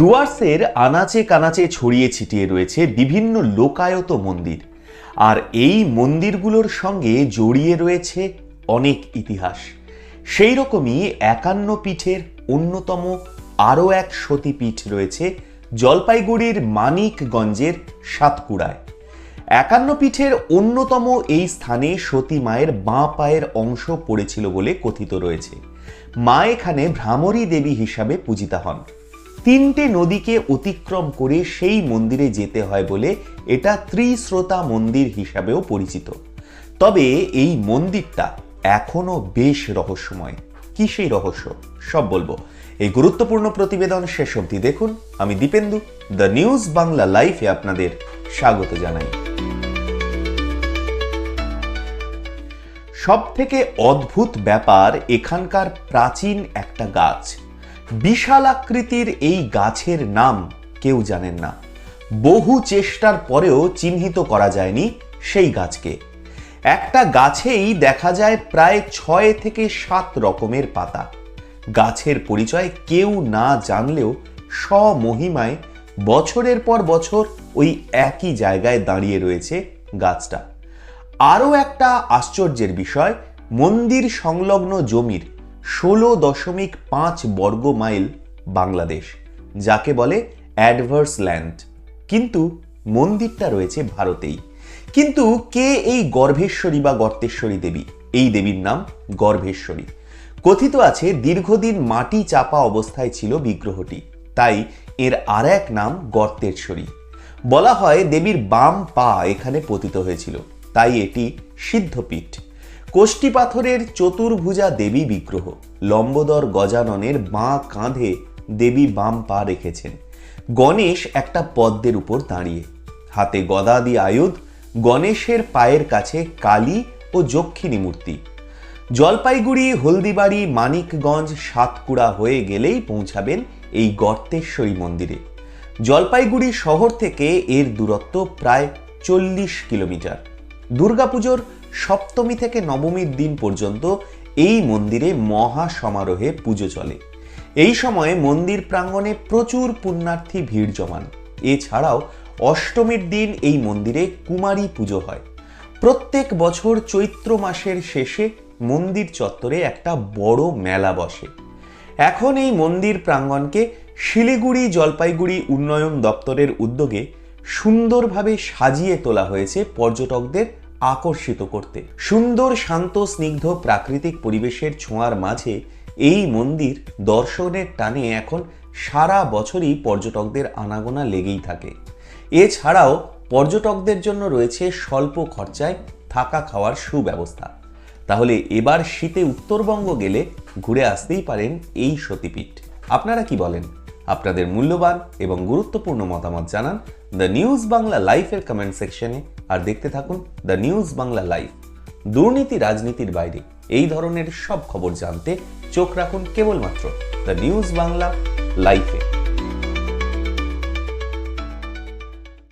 ডুয়ার্সের আনাচে কানাচে ছড়িয়ে ছিটিয়ে রয়েছে বিভিন্ন লোকায়ত মন্দির। আর এই মন্দিরগুলোর সঙ্গে জড়িয়ে রয়েছে অনেক ইতিহাস। সেই রকমই একান্ন পীঠের অন্যতম আরও এক সতীপীঠ রয়েছে জলপাইগুড়ির মানিকগঞ্জের সাতকুড়ায়। একান্ন পীঠের অন্যতম এই স্থানে সতী মায়ের বাঁ পায়ের অংশ পড়েছিল বলে কথিত রয়েছে। মা এখানে ভ্রামরী দেবী হিসাবে পূজিতা হন। তিনটে নদীকে অতিক্রম করে সেই মন্দিরে যেতে হয় বলে এটা ত্রিশ্রোতা মন্দির হিসাবেও পরিচিত। তবে এই মন্দিরটা এখনও বেশ রহস্যময়। কি সেই রহস্য? সব বলব। এই গুরুত্বপূর্ণ প্রতিবেদন শেষ অবধি দেখুন। আমি দীপেন্দু, দ্য নিউজ বাংলা লাইফে আপনাদের স্বাগত জানাই। সব থেকে অদ্ভুত ব্যাপার এখানকার প্রাচীন একটা গাছ। বিশাল আকৃতির এই গাছের নাম কেউ জানেন না। বহু চেষ্টার পরেও চিহ্নিত করা যায়নি সেই গাছকে। একটা গাছেই দেখা যায় প্রায় ছয় থেকে সাত রকমের পাতা। গাছের পরিচয় কেউ না জানলেও স্বমহিমায় বছরের পর বছর ওই একই জায়গায় দাঁড়িয়ে রয়েছে গাছটা। আরও একটা আশ্চর্যের বিষয়, মন্দির সংলগ্ন জমির ষোলো দশমিক পাঁচ বর্গ মাইল বাংলাদেশ, যাকে বলে অ্যাডভার্স ল্যান্ড। কিন্তু মন্দিরটা রয়েছে ভারতেই। কিন্তু কে এই গর্ভেশ্বরী বা গর্তেশ্বরী দেবী? এই দেবীর নাম গর্ভেশ্বরী। কথিত আছে, দীর্ঘদিন মাটি চাপা অবস্থায় ছিল বিগ্রহটি। তাই এর আর এক নাম গর্তেশ্বরী। বলা হয় দেবীর বাম পা এখানে পতিত হয়েছিল। তাই এটি সিদ্ধপীঠ। কোষ্টি পাথরের চতুর্ভুজা দেবী বিগ্রহ। লম্বদর গজাননের বাঁ কাঁধে দেবী বাম পা রেখেছেন। গণেশ একটা পদ্মের উপর দাঁড়িয়ে। হাতে গদাদি আয়ুধ, গণেশের পায়ের কাছে কালী ও যক্ষিণী মূর্তি। জলপাইগুড়ি, হলদিবাড়ি, মানিকগঞ্জ, সাতকুড়া হয়ে গেলেই পৌঁছাবেন এই গর্তেশ্বরী মন্দিরে। জলপাইগুড়ি শহর থেকে এর দূরত্ব প্রায় চল্লিশ কিলোমিটার। দুর্গাপুজোর সপ্তমী থেকে নবমীর দিন পর্যন্ত এই মন্দিরে মহা সমারোহে পুজো চলে। এই সময়ে মন্দির প্রাঙ্গণে প্রচুর পুণ্যার্থী ভিড় জমান। এছাড়াও অষ্টমীর দিন এই মন্দিরে কুমারী পুজো হয়। প্রত্যেক বছর চৈত্র মাসের শেষে মন্দির চত্বরে একটা বড় মেলা বসে। এখন এই মন্দির প্রাঙ্গণকে শিলিগুড়ি জলপাইগুড়ি উন্নয়ন দপ্তরের উদ্যোগে সুন্দরভাবে সাজিয়ে তোলা হয়েছে পর্যটকদের আকর্ষিত করতে। সুন্দর, শান্ত, স্নিগ্ধ, প্রাকৃতিক পরিবেশের ছোঁয়ার মাঝে এই মন্দির দর্শনের টানে এখন সারা বছরই পর্যটকদের আনাগোনা লেগেই থাকে। এছাড়াও পর্যটকদের জন্য রয়েছে স্বল্প খরচায় থাকা খাওয়ার সুব্যবস্থা। তাহলে এবার শীতে উত্তরবঙ্গ গেলে ঘুরে আসতেই পারেন এই সতীপীঠ। আপনারা কি বলেন? আপনাদের মূল্যবান এবং গুরুত্বপূর্ণ মতামত জানান দ্য নিউজ বাংলা লাইফের কমেন্ট সেকশনে। আর দেখতে থাকুন দ্য নিউজ বাংলা লাইভ দুর্নীতি রাজনীতির বাইরে। এই ধরনের সব খবর জানতে চোখ রাখুন কেবলমাত্র দ্য নিউজ বাংলা লাইফে